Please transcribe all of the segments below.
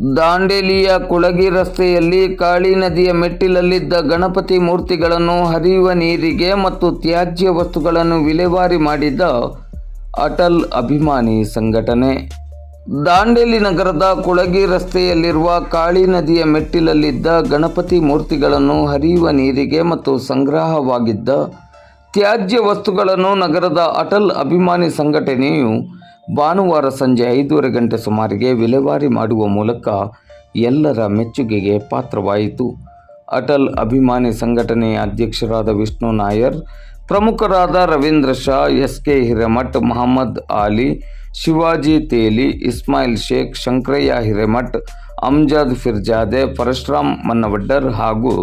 ದಾಂಡೇಲಿಯ ಕುಳಗಿ ರಸ್ತೆಯಲ್ಲಿ ಕಾಳಿ ನದಿಯ ಮೆಟ್ಟಿಲಲ್ಲಿದ್ದ ಗಣಪತಿ ಮೂರ್ತಿಗಳನ್ನು ಹರಿಯುವ ನೀರಿಗೆ ಮತ್ತು ತ್ಯಾಜ್ಯ ವಸ್ತುಗಳನ್ನು ವಿಲೇವಾರಿ ಮಾಡಿದ್ದ ಅಟಲ್ ಅಭಿಮಾನಿ ಸಂಘಟನೆ. ದಾಂಡೇಲಿ ನಗರದ ಕುಳಗಿ ರಸ್ತೆಯಲ್ಲಿರುವ ಕಾಳಿ ನದಿಯ ಮೆಟ್ಟಿಲಲ್ಲಿದ್ದ ಗಣಪತಿ ಮೂರ್ತಿಗಳನ್ನು ಹರಿಯುವ ನೀರಿಗೆ ಮತ್ತು ಸಂಗ್ರಹವಾಗಿದ್ದ ತ್ಯಾಜ್ಯ ವಸ್ತುಗಳನ್ನು ನಗರದ ಅಟಲ್ ಅಭಿಮಾನಿ ಸಂಘಟನೆಯು ಭಾನುವಾರ ಸಂಜೆ ಐದೂವರೆ ಗಂಟೆ ಸುಮಾರಿಗೆ ವಿಲೇವಾರಿ ಮಾಡುವ ಮೂಲಕ ಎಲ್ಲರ ಮೆಚ್ಚುಗೆಗೆ ಪಾತ್ರವಾಯಿತು. ಅಟಲ್ ಅಭಿಮಾನಿ ಸಂಘಟನೆಯ ಅಧ್ಯಕ್ಷರಾದ ವಿಷ್ಣು ನಾಯರ್, ಪ್ರಮುಖರಾದ ರವೀಂದ್ರ ಶಾ ಎಸ್ ಕೆ ಹಿರೇಮಠ್, ಮಹಮ್ಮದ್ ಆಲಿ, ಶಿವಾಜಿ ತೇಲಿ, ಇಸ್ಮಾಯಿಲ್ ಶೇಖ್, ಶಂಕರಯ್ಯ ಹಿರೇಮಠ್, ಅಮ್ಜಾದ್ ಫಿರ್ಜಾದೆ, ಪರಶುರಾಮ್ ಮನ್ನವಡ್ಡರ್ ಹಾಗೂ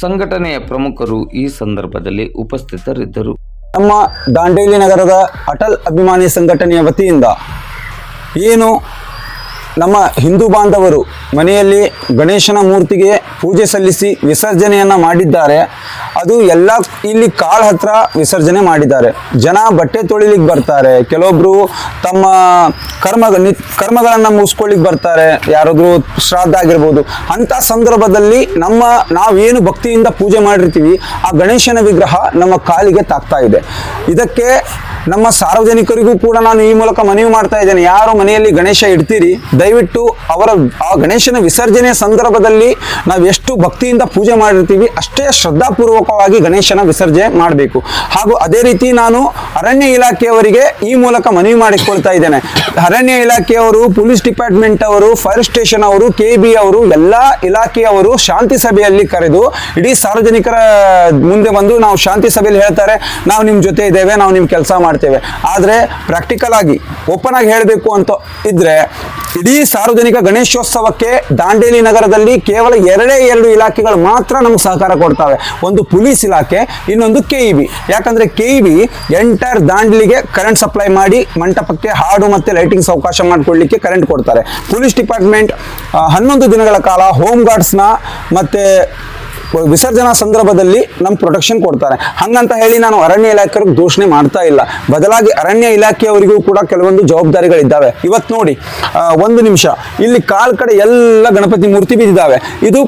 ಸಂಘಟನೆಯ ಪ್ರಮುಖರು ಈ ಸಂದರ್ಭದಲ್ಲಿ ಉಪಸ್ಥಿತರಿದ್ದರು. ನಮ್ಮ ದಾಂಡೇಲಿ ನಗರದ ಅಟಲ್ ಅಭಿಮಾನಿ ಸಂಘಟನೆಯ ವತಿಯಿಂದ ಏನು ನಮ್ಮ ಹಿಂದೂ ಬಾಂಧವರು ಮನೆಯಲ್ಲಿ ಗಣೇಶನ ಮೂರ್ತಿಗೆ ಪೂಜೆ ಸಲ್ಲಿಸಿ ವಿಸರ್ಜನೆಯನ್ನು ಮಾಡಿದ್ದಾರೆ ಅದು ಎಲ್ಲ ಇಲ್ಲಿ ಕಾಲ್ ಹತ್ರ ವಿಸರ್ಜನೆ ಮಾಡಿದ್ದಾರೆ. ಜನ ಬಟ್ಟೆ ತೊಳಿಲಿಕ್ಕೆ ಬರ್ತಾರೆ. ಕೆಲವೊಬ್ರು ತಮ್ಮ ಕರ್ಮ ಕರ್ಮಗಳನ್ನು ಮುಗಿಸ್ಕೊಳ್ಳಿಕ್ಕೆ ಬರ್ತಾರೆ. ಯಾರಾದರೂ ಶ್ರಾದ್ದ ಆಗಿರ್ಬೋದು. ಅಂತ ಸಂದರ್ಭದಲ್ಲಿ ನಮ್ಮ ನಾವೇನು ಭಕ್ತಿಯಿಂದ ಪೂಜೆ ಮಾಡಿರ್ತೀವಿ, ಆ ಗಣೇಶನ ವಿಗ್ರಹ ನಮ್ಮ ಕಾಲಿಗೆ ತಾಕ್ತಾ ಇದೆ. ಇದಕ್ಕೆ ನಮ್ಮ ಸಾರ್ವಜನಿಕರಿಗೂ ಕೂಡ ನಾನು ಈ ಮೂಲಕ ಮನವಿ ಮಾಡ್ತಾ ಇದ್ದೇನೆ. ಯಾರು ಮನೆಯಲ್ಲಿ ಗಣೇಶ ಇಡ್ತೀರಿ, ದಯವಿಟ್ಟು ಅವರ ಆ ಗಣೇಶನ ವಿಸರ್ಜನೆಯ ಸಂದರ್ಭದಲ್ಲಿ ನಾವು ಎಷ್ಟು ಭಕ್ತಿಯಿಂದ ಪೂಜೆ ಮಾಡಿರ್ತೀವಿ, ಅಷ್ಟೇ ಶ್ರದ್ಧಾಪೂರ್ವಕವಾಗಿ ಗಣೇಶನ ವಿಸರ್ಜನೆ ಮಾಡಬೇಕು. ಹಾಗೂ ಅದೇ ರೀತಿ ನಾನು ಅರಣ್ಯ ಇಲಾಖೆಯವರಿಗೆ ಈ ಮೂಲಕ ಮನವಿ ಮಾಡಿಕೊಳ್ತಾ ಇದ್ದೇನೆ. ಅರಣ್ಯ ಇಲಾಖೆಯವರು, ಪೊಲೀಸ್ ಡಿಪಾರ್ಟ್ಮೆಂಟ್ ಅವರು, ಫೈರ್ ಸ್ಟೇಷನ್ ಅವರು, ಕೆ ಬಿ ಅವರು, ಎಲ್ಲ ಇಲಾಖೆಯವರು ಶಾಂತಿ ಸಭೆಯಲ್ಲಿ ಕರೆದು ಇಡೀ ಸಾರ್ವಜನಿಕರ ಮುಂದೆ ಬಂದು ನಾವು ಶಾಂತಿ ಸಭೆಯಲ್ಲಿ ಹೇಳ್ತಾರೆ, ನಾವು ನಿಮ್ಮ ಜೊತೆ ಇದ್ದೇವೆ, ನಾವು ನಿಮ್ಮ ಕೆಲಸ ಮಾಡ್ತೇವೆ. ಆದರೆ ಪ್ರಾಕ್ಟಿಕಲ್ ಆಗಿ ಓಪನ್ ಆಗಿ ಹೇಳಬೇಕು ಅಂತ ಇದ್ರೆ ಇಡೀ ಸಾರ್ವಜನಿಕ ಗಣೇಶೋತ್ಸವಕ್ಕೆ ದಾಂಡೇಲಿ ನಗರದಲ್ಲಿ ಕೇವಲ ಎರಡೇ ಎರಡು ಇಲಾಖೆಗಳು ಮಾತ್ರ ನಮ್ಗೆ ಸಹಕಾರ ಕೊಡ್ತವೆ. ಒಂದು ಪೊಲೀಸ್ ಇಲಾಖೆ ಇನ್ನೊಂದು ಕೆ ಇ ಬಿ ಯಾಕಂದ್ರೆ ಕೆ ಇ ಬಿ ಎಂಟರ್ ದಾಂಡ್ಲಿಗೆ ಕರೆಂಟ್ ಸಪ್ಲೈ ಮಾಡಿ ಮಂಟಪಕ್ಕೆ ಹಾಡು ಮತ್ತೆ ಲೈಟಿಂಗ್ಸ್ ಅವಕಾಶ ಮಾಡಿಕೊಳ್ಳಿಕ್ಕೆ ಕರೆಂಟ್ ಕೊಡ್ತಾರೆ. ಪೊಲೀಸ್ ಡಿಪಾರ್ಟ್ಮೆಂಟ್ ಹನ್ನೊಂದು ದಿನಗಳ ಕಾಲ ಹೋಮ್ ಗಾರ್ಡ್ಸ್ನ ಮತ್ತೆ ವಿಸರ್ಜನಾ ಸಂದರ್ಭದಲ್ಲಿ ನಮ್ಗೆ ಪ್ರೊಟೆಕ್ಷನ್ ಕೊಡ್ತಾರೆ. ಹಂಗಂತ ಹೇಳಿ ನಾನು ಅರಣ್ಯ ಇಲಾಖೆಯವ್ರಿಗೆ ದೂಷಣೆ ಮಾಡ್ತಾ ಇಲ್ಲ. ಬದಲಾಗಿ ಅರಣ್ಯ ಇಲಾಖೆಯವರಿಗೂ ಕೂಡ ಕೆಲವೊಂದು ಜವಾಬ್ದಾರಿಗಳಿದ್ದಾವೆ. ಇವತ್ತು ನೋಡಿ ಒಂದು ನಿಮಿಷ. ಇಲ್ಲಿ ಕಾಲ್ ಕಡೆ ಎಲ್ಲ ಗಣಪತಿ ಮೂರ್ತಿ ಬಿದ್ದಿದ್ದಾವೆ. ಇದು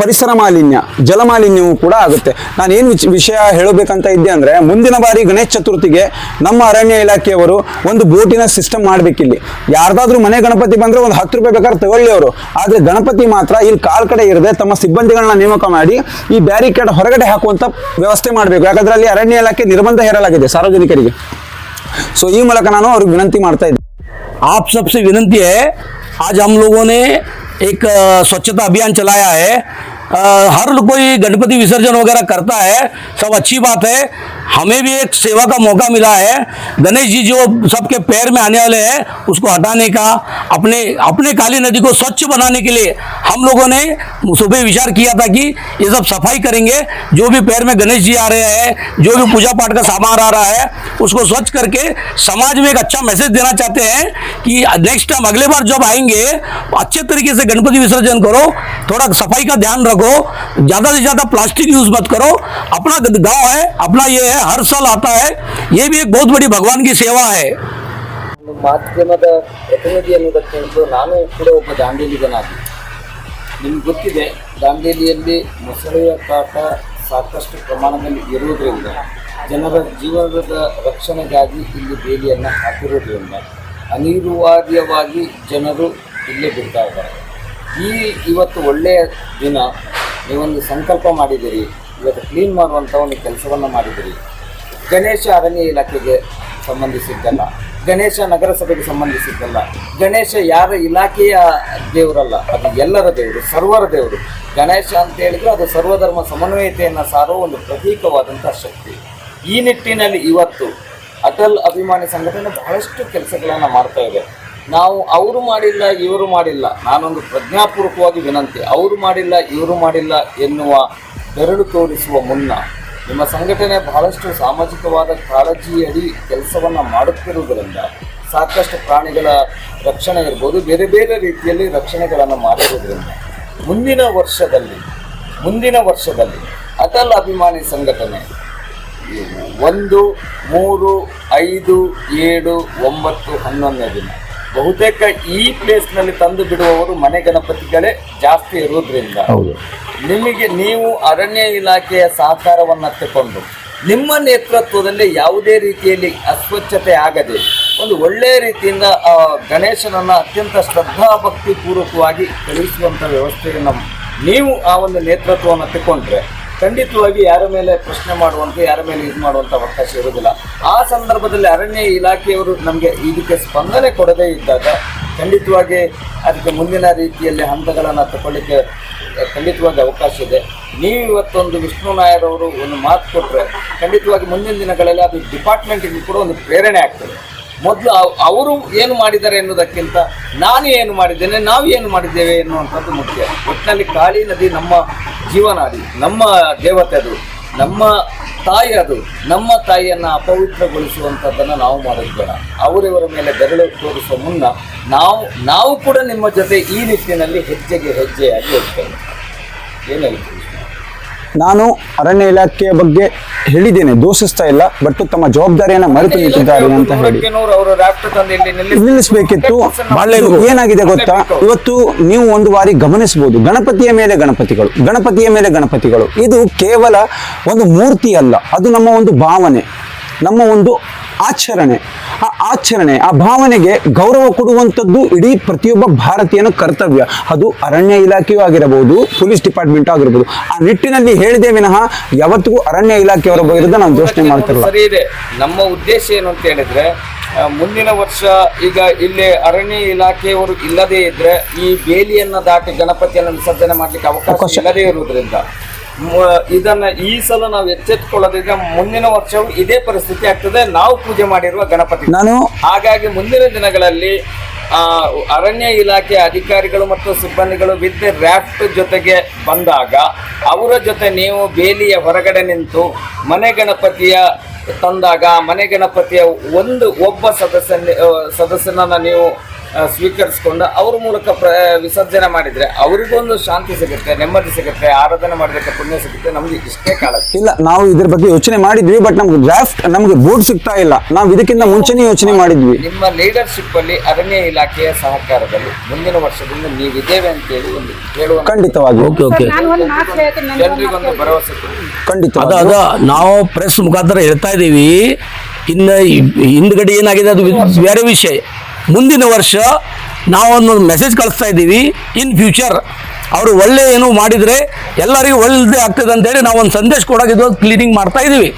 ಪರಿಸರ ಮಾಲಿನ್ಯ ಜಲ ಮಾಲಿನ್ಯವೂ ಕೂಡ ಆಗುತ್ತೆ ನಾನು ಏನು ವಿಷಯ ಹೇಳಬೇಕಂತ ಇದ್ದೆ ಅಂದರೆ ಮುಂದಿನ ಬಾರಿ ಗಣೇಶ ಚತುರ್ಥಿಗೆ ನಮ್ಮ ಅರಣ್ಯ ಇಲಾಖೆಯವರು ಒಂದು ಬೋಟಿನ ಸಿಸ್ಟಮ್ ಮಾಡಬೇಕಿಲ್ಲಿ ಯಾರ್ದಾದ್ರೂ ಮನೆ ಗಣಪತಿ ಬಂದರೆ ಒಂದು ಹತ್ತು ರೂಪಾಯಿ ಬೇಕಾದ್ರೆ ತಗೊಳ್ಳಿ ಅವರು ಆದರೆ ಗಣಪತಿ ಮಾತ್ರ ಇಲ್ಲಿ ಕಾಲ್ ಕಡೆ ಇರದೆ ತಮ್ಮ ಸಿಬ್ಬಂದಿಗಳನ್ನ ನೇಮಕ ಮಾಡಿ ಈ ಬ್ಯಾರಿಕೇಡ್ ಹೊರಗಡೆ ಹಾಕುವಂಥ ವ್ಯವಸ್ಥೆ ಮಾಡಬೇಕು ಯಾಕಂದ್ರೆ ಅಲ್ಲಿ ಅರಣ್ಯ ಇಲಾಖೆ ನಿರ್ಬಂಧ ಹೇರಲಾಗಿದೆ ಸಾರ್ವಜನಿಕರಿಗೆ ಸೊ ಈ ಮೂಲಕ ನಾನು ಅವ್ರಿಗೆ ವಿನಂತಿ ಮಾಡ್ತಾ ಇದ್ದೆ आप सबसे विनंती है आज हम लोगों ने एक स्वच्छता अभियान चलाया है। हर कोई गणपति विसर्जन वगैरह करता है, सब अच्छी बात है। हमें भी एक सेवा का मौका मिला है। गणेश जी जो सबके पैर में आने वाले हैं, उसको हटाने का, अपने अपने काली नदी को स्वच्छ बनाने के लिए हम लोगों ने सुबह विचार किया था कि ये सब सफ़ाई करेंगे। जो भी पैर में गणेश जी आ रहे हैं, जो भी पूजा पाठ का सामान आ रहा है, उसको स्वच्छ करके समाज में एक अच्छा मैसेज देना चाहते हैं कि नेक्स्ट टाइम अगले बार जब आएँगे, अच्छे तरीके से गणपति विसर्जन करो, थोड़ा सफ़ाई का ध्यान रखो। ज़्यादा से ज़्यादा प्लास्टिक यूज़ मत करो अपना गांव है अपना ये है हर साल आता है ये भी एक बहुत बड़ी भगवान की सेवा है ಒಂದು ಮಾಧ್ಯಮದ ಪ್ರತಿನಿಧಿ ಅನ್ನೋದಕ್ಕಿಂತ ನಾನು ಕೂಡ ಒಬ್ಬ ದಾಂಡೇಲಿಗನಾಗಿ ನಿಮ್ಗೆ ಗೊತ್ತಿದೆ ದಾಂಡೇಲಿಯಲ್ಲಿ ಮೊಸಳೆಯ ಕಾಟ ಸಾಕಷ್ಟು ಪ್ರಮಾಣದಲ್ಲಿ ಇರುವುದರಿಂದ ಜನರ ಜೀವನದ ರಕ್ಷಣೆಗಾಗಿ ಇಲ್ಲಿ ಬೇಲಿಯನ್ನು ಹಾಕಿರೋದ್ರಿಂದ ಅನಿವಾರ್ಯವಾಗಿ ಜನರು ಇಲ್ಲೇ ಬಿಡ್ತಾ ಇದ್ದಾರೆ ಈ ಇವತ್ತು ಒಳ್ಳೆಯ ದಿನ, ನೀವೊಂದು ಸಂಕಲ್ಪ ಮಾಡಿದಿರಿ ಇವತ್ತು ಕ್ಲೀನ್ ಮಾಡುವಂಥ ಒಂದು ಕೆಲಸವನ್ನು ಮಾಡಿದಿರಿ ಗಣೇಶ ಅರಣ್ಯ ಇಲಾಖೆಗೆ ಸಂಬಂಧಿಸಿದ್ದಲ್ಲ, ಗಣೇಶ ನಗರಸಭೆಗೆ ಸಂಬಂಧಿಸಿದ್ದಲ್ಲ, ಗಣೇಶ ಯಾರ ಇಲಾಖೆಯ ದೇವರಲ್ಲ, ಅದು ಎಲ್ಲರ ದೇವರು, ಸರ್ವರ ದೇವರು. ಗಣೇಶ ಅಂತ ಹೇಳಿದ್ರೆ ಅದು ಸರ್ವಧರ್ಮ ಸಮನ್ವಯತೆಯನ್ನು ಸಾರೋ ಒಂದು ಪ್ರತೀಕವಾದಂಥ ಶಕ್ತಿ. ಈ ನಿಟ್ಟಿನಲ್ಲಿ ಇವತ್ತು ಅಟಲ್ ಅಭಿಮಾನಿ ಸಂಘಟನೆ ಬಹಳಷ್ಟು ಕೆಲಸಗಳನ್ನು ಮಾಡ್ತಾ ಇದೆ. ನಾವು ಅವರು ಮಾಡಿಲ್ಲ, ಇವರು ಮಾಡಿಲ್ಲ. ನಾನೊಂದು ಪ್ರಜ್ಞಾಪೂರ್ವಕವಾಗಿ ವಿನಂತಿ, ಅವರು ಮಾಡಿಲ್ಲ, ಇವರು ಮಾಡಿಲ್ಲ ಎನ್ನುವ ಬೆರಳು ತೋರಿಸುವ ಮುನ್ನ ನಿಮ್ಮ ಸಂಘಟನೆ ಬಹಳಷ್ಟು ಸಾಮಾಜಿಕವಾದ ಕಾಳಜಿಯಡಿ ಕೆಲಸವನ್ನು ಮಾಡುತ್ತಿರುವುದರಿಂದ ಸಾಕಷ್ಟು ಪ್ರಾಣಿಗಳ ರಕ್ಷಣೆ ಇರ್ಬೋದು, ಬೇರೆ ಬೇರೆ ರೀತಿಯಲ್ಲಿ ರಕ್ಷಣೆಗಳನ್ನು ಮಾಡಿರುವುದರಿಂದ. ಮುಂದಿನ ವರ್ಷದಲ್ಲಿ ಮುಂದಿನ ವರ್ಷದಲ್ಲಿ ಅಟಲ್ ಅಭಿಮಾನಿ ಸಂಘಟನೆ ಒಂದು, ಮೂರು, ಐದು, ಏಳು, ಒಂಬತ್ತು, ಹನ್ನೊಂದನೇ ದಿನ. ಬಹುತೇಕ ಈ ಪ್ಲೇಸ್ನಲ್ಲಿ ತಂದು ಬಿಡುವವರು ಮನೆ ಗಣಪತಿಗಳೇ ಜಾಸ್ತಿ ಇರುವುದರಿಂದ. ಹೌದು. ನಿಮಗೆ ನೀವು ಅರಣ್ಯ ಇಲಾಖೆಯ ಸಹಕಾರವನ್ನು ತಗೊಂಡು ನಿಮ್ಮ ನೇತೃತ್ವದಲ್ಲಿ ಯಾವುದೇ ರೀತಿಯಲ್ಲಿ ಅಸ್ವಚ್ಛತೆ ಆಗದೆ ಒಂದು ಒಳ್ಳೆಯ ರೀತಿಯಿಂದ ಗಣೇಶನನ್ನು ಅತ್ಯಂತ ಶ್ರದ್ಧಾ ಭಕ್ತಿ ಪೂರ್ವಕವಾಗಿ ಕಳುಹಿಸುವಂಥ ವ್ಯವಸ್ಥೆಯನ್ನು ನೀವು ಆ ಒಂದು ನೇತೃತ್ವವನ್ನು ತಗೊಂಡ್ರೆ ಖಂಡಿತವಾಗಿ ಯಾರ ಮೇಲೆ ಪ್ರಶ್ನೆ ಮಾಡುವಂಥ ಯಾರ ಮೇಲೆ ಇದು ಮಾಡುವಂಥ ಅವಕಾಶ ಇರೋದಿಲ್ಲ ಆ ಸಂದರ್ಭದಲ್ಲಿ ಅರಣ್ಯ ಇಲಾಖೆಯವರು ನಮಗೆ ಇದಕ್ಕೆ ಸ್ಪಂದನೆ ಕೊಡದೇ ಇದ್ದಾಗ ಖಂಡಿತವಾಗಿ ಅದಕ್ಕೆ ಮುಂದಿನ ರೀತಿಯಲ್ಲಿ ಹಂತಗಳನ್ನು ತಗೊಳ್ಳಿಕ್ಕೆ ಖಂಡಿತವಾಗಿ ಅವಕಾಶ ಇದೆ. ನೀವು ಇವತ್ತೊಂದು ವಿಷ್ಣು ನಾಯರವರು ಒಂದು ಮಾತು ಕೊಟ್ಟರೆ ಖಂಡಿತವಾಗಿ ಮುಂದಿನ ದಿನಗಳಲ್ಲಿ ಅದು ಡಿಪಾರ್ಟ್ಮೆಂಟಿಗೆ ಕೂಡ ಒಂದು ಪ್ರೇರಣೆ ಆಗ್ತದೆ. ಮೊದಲು ಅವರು ಏನು ಮಾಡಿದ್ದಾರೆ ಎನ್ನುವುದಕ್ಕಿಂತ ನಾನು ಏನು ಮಾಡಿದ್ದೇನೆ, ನಾವು ಏನು ಮಾಡಿದ್ದೇವೆ ಎನ್ನುವಂಥದ್ದು ಮುಖ್ಯ. ಒಟ್ಟಿನಲ್ಲಿ ಕಾಳಿ ನದಿ ನಮ್ಮ ಜೀವನಾಡಿ ನಮ್ಮ ದೇವತೆ ಅದು, ನಮ್ಮ ತಾಯಿ ಅದು, ನಮ್ಮ ತಾಯಿಯನ್ನು ಅಪವಿತ್ರಗೊಳಿಸುವಂಥದ್ದನ್ನು ನಾವು ಮಾಡಿದ್ದೇವೆ ಅವರಿವರ ಮೇಲೆ ಬೆರಳು ತೋರಿಸುವ ಮುನ್ನ ನಾವು ನಾವು ಕೂಡ ನಿಮ್ಮ ಜೊತೆ ಈ ನಿಟ್ಟಿನಲ್ಲಿ ಹೆಜ್ಜೆಗೆ ಹೆಜ್ಜೆಯಾಗಿ ಹೋಗ್ತೇವೆ ಏನು ನಾನು ಅರಣ್ಯ ಇಲಾಖೆಯ ಬಗ್ಗೆ ಹೇಳಿದ್ದೇನೆ. ದೋಷಿಸ್ತಾ ಇಲ್ಲ ಬಟ್ ತಮ್ಮ ಜವಾಬ್ದಾರಿಯನ್ನು ಮರೆತು ನಿಂತಿದ್ದಾರೆ ಅಂತ ಹೇಳಿ. ನಿಲ್ಲಿಸಬೇಕಿತ್ತು. ಏನಾಗಿದೆ ಗೊತ್ತಾ? ಇವತ್ತು ನೀವು ಒಂದು ಬಾರಿ ಗಮನಿಸಬಹುದು ಗಣಪತಿಯ ಮೇಲೆ ಗಣಪತಿಗಳು ಗಣಪತಿಯ ಮೇಲೆ ಗಣಪತಿಗಳು. ಇದು ಕೇವಲ ಒಂದು ಮೂರ್ತಿ ಅಲ್ಲ. ಅದು ನಮ್ಮ ಒಂದು ಭಾವನೆ. ನಮ್ಮ ಒಂದು ಆಚರಣೆ. ಆ ಆಚರಣೆ ಆ ಭಾವನೆಗೆ ಗೌರವ ಕೊಡುವಂಥದ್ದು ಇಡೀ ಪ್ರತಿಯೊಬ್ಬ ಭಾರತೀಯನ ಕರ್ತವ್ಯ. ಅದು ಅರಣ್ಯ ಇಲಾಖೆಯೂ ಆಗಿರಬಹುದು ಪೊಲೀಸ್ ಡಿಪಾರ್ಟ್ಮೆಂಟ್ ಆಗಿರ್ಬೋದು ಆ ನಿಟ್ಟಿನಲ್ಲಿ ಹೇಳಿದೆ ವಿನಃ ಯಾವತ್ತಿಗೂ ಅರಣ್ಯ ಇಲಾಖೆಯವರ ವಿರುದ್ಧ ನಾವು ದೋಷಣೆ ಮಾಡ್ತಿರಲ್ಲ. ಸರಿ ಇದೆ. ನಮ್ಮ ಉದ್ದೇಶ ಏನು ಅಂತ ಹೇಳಿದ್ರೆ ಆ, ಮುಂದಿನ ವರ್ಷ ಈಗ ಇಲ್ಲಿ ಅರಣ್ಯ ಇಲಾಖೆಯವರು ಇಲ್ಲದೇ ಇದ್ರೆ ಈ ಬೇಲಿಯನ್ನ ದಾಟಿ ಗಣಪತಿಯನ್ನು ವಿಸರ್ಜನೆ ಮಾಡ್ಲಿಕ್ಕೆ ಅವಕಾಶ ಅವಕಾಶ. ಇಲ್ಲದೇ ಇರುವುದರಿಂದ ಇದನ್ನ ಈ ಸಲ ನಾವು ಎಚ್ಚೆತ್ಕೊಳ್ಳೋದಿದ್ರೆ ಮುಂದಿನ ವರ್ಷವೂ ಇದೇ ಪರಿಸ್ಥಿತಿ ಆಗ್ತದೆ. ನಾವು ಪೂಜೆ ಮಾಡಿರುವ ಗಣಪತಿ. ನಾನು ಹಾಗಾಗಿ ಮುಂದಿನ ದಿನಗಳಲ್ಲಿ ಆ, ಅರಣ್ಯ ಇಲಾಖೆ ಅಧಿಕಾರಿಗಳು ಮತ್ತು ಸಿಬ್ಬಂದಿಗಳು ವಿತ್ ರ್ಯಾಫ್ಟ್ ಜೊತೆಗೆ ಬಂದಾಗ ಅವರ ಜೊತೆ ನೀವು ಬೇಲಿಯ ಹೊರಗಡೆ ನಿಂತು ಮನೆ ಗಣಪತಿಯ ತಂದಾಗ ಮನೆ ಗಣಪತಿಯ ಒಂದು ಒಬ್ಬ ಸದಸ್ಯನ ಸದಸ್ಯನನ್ನು ನೀವು ಸ್ವೀಕರಿಸಿಕೊಂಡು ಅವ್ರ ಮೂಲಕ ಪ್ರ ವಿಸರ್ಜನೆ ಮಾಡಿದ್ರೆ ಅವರಿಗೊಂದು ಶಾಂತಿ ಸಿಗುತ್ತೆ ನೆಮ್ಮದಿ ಸಿಗುತ್ತೆ ಆರಾಧನೆ ಮಾಡೋದಕ್ಕೆ ಪುಣ್ಯ ಸಿಗುತ್ತೆ ನಮ್ಗೆ ಇಷ್ಟೇ ಕಾಲ ಇಲ್ಲ ನಾವು ಇದ್ರ ಬಗ್ಗೆ ಯೋಚನೆ ಮಾಡಿದ್ವಿ ಬಟ್ ನಮ್ಗೆ ಡ್ರಾಫ್ಟ್ ನಮ್ಗೆ ಬೋರ್ಡ್ ಸಿಗ್ತಾ ಇಲ್ಲ. ನಾವು ಇದಕ್ಕಿಂತ ಮುಂಚೆನೇ ಯೋಚನೆ ಮಾಡಿದ್ವಿ. ನಿಮ್ಮ ಲೀಡರ್ಶಿಪ್ ಅಲ್ಲಿ ಅರಣ್ಯ ಇಲಾಖೆಯ ಸಹಕಾರದಲ್ಲಿ ಮುಂದಿನ ವರ್ಷದಿಂದ ನೀವಿದ್ದೇವೆ ಅಂತೇಳಿ ಒಂದು ಹೇಳುವ ಖಂಡಿತವಾಗಿ. Okay okay. ನಾನು ಒಂದು ಮಾತು ಹೇಳ್ತೀನಿ ನನಗೆ ಒಂದು ಜನರಿಗೊಂದು ಭರವಸೆ ಕೊಡಿ. ಖಂಡಿತ ಅದ ಅದ ನಾವು ಪ್ರೆಸ್ ಮುಖಾಂತರ ಹೇಳ್ತಾ ಇದ್ದೀವಿ. ಇನ್ನು ಹಿಂದ್ಗಡೆ ಏನಾಗಿದೆ ಅದು ಬೇರೆ ವಿಷಯ. ಮುಂದಿನ ವರ್ಷ ನಾವೊಂದು ಮೆಸೇಜ್ ಕಳಿಸ್ತಾ ಇದ್ದೀವಿ. ಇನ್ ಫ್ಯೂಚರ್ ಅವರು ಒಳ್ಳೆ ಏನು ಮಾಡಿದರೆ ಎಲ್ಲರಿಗೂ ಒಳ್ಳೆ ಆಗ್ತದೆ ಅಂತೇಳಿ ನಾವು ಒಂದು ಸಂದೇಶ ಕೊಡೋಕೆ ಇದು ಕ್ಲೀನಿಂಗ್ ಮಾಡ್ತಾ ಇದ್ದೀವಿ.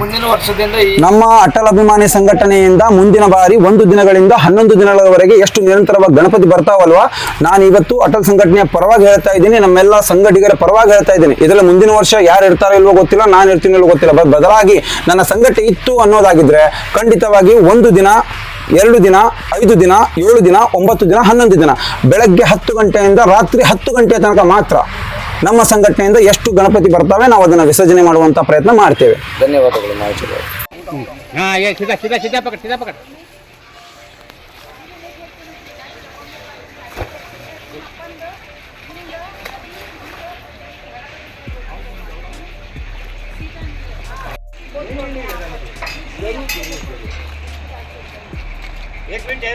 ಮುಂದಿನ ವರ್ಷದಿಂದ ನಮ್ಮ ಅಟಲ್ ಅಭಿಮಾನಿ ಸಂಘಟನೆಯಿಂದ ಮುಂದಿನ ಬಾರಿ ಒಂದು ದಿನಗಳಿಂದ ಹನ್ನೊಂದು ದಿನಗಳವರೆಗೆ ಎಷ್ಟು ನಿರಂತರವಾಗಿ ಗಣಪತಿ ಬರ್ತಾವಲ್ವಾ? ನಾನು ಇವತ್ತು ಅಟಲ್ ಸಂಘಟನೆಯ ಪರವಾಗಿ ಹೇಳ್ತಾ ಇದ್ದೀನಿ. ನಮ್ಮೆಲ್ಲ ಸಂಘಟಿಗರ ಪರವಾಗಿ ಹೇಳ್ತಾ ಇದ್ದೀನಿ. ಇದರಲ್ಲಿ ಮುಂದಿನ ವರ್ಷ ಯಾರು ಇರ್ತಾರೋ ಇಲ್ವೋ ಗೊತ್ತಿಲ್ಲ ನಾನು ಇರ್ತೀನಿ ಇಲ್ವೋ ಗೊತ್ತಿಲ್ಲ. ಬದಲಾಗಿ ನನ್ನ ಸಂಘಟನೆ ಇತ್ತು ಅನ್ನೋದಾಗಿದ್ರೆ ಖಂಡಿತವಾಗಿ ಒಂದು ದಿನ ಎರಡು ದಿನ ಐದು ದಿನ ಏಳು ದಿನ ಒಂಬತ್ತು ದಿನ ಹನ್ನೊಂದು ದಿನ. ಬೆಳಗ್ಗೆ ಹತ್ತು ಗಂಟೆಯಿಂದ ರಾತ್ರಿ ಹತ್ತು ಗಂಟೆಯ ತನಕ ಮಾತ್ರ ನಮ್ಮ ಸಂಘಟನೆಯಿಂದ ಎಷ್ಟು ಗಣಪತಿ ಬರ್ತವೆ ನಾವು ಅದನ್ನು ವಿಸರ್ಜನೆ ಮಾಡುವಂಥ ಪ್ರಯತ್ನ ಮಾಡ್ತೇವೆ. ಧನ್ಯವಾದಗಳು Thank हाँ ये सीधा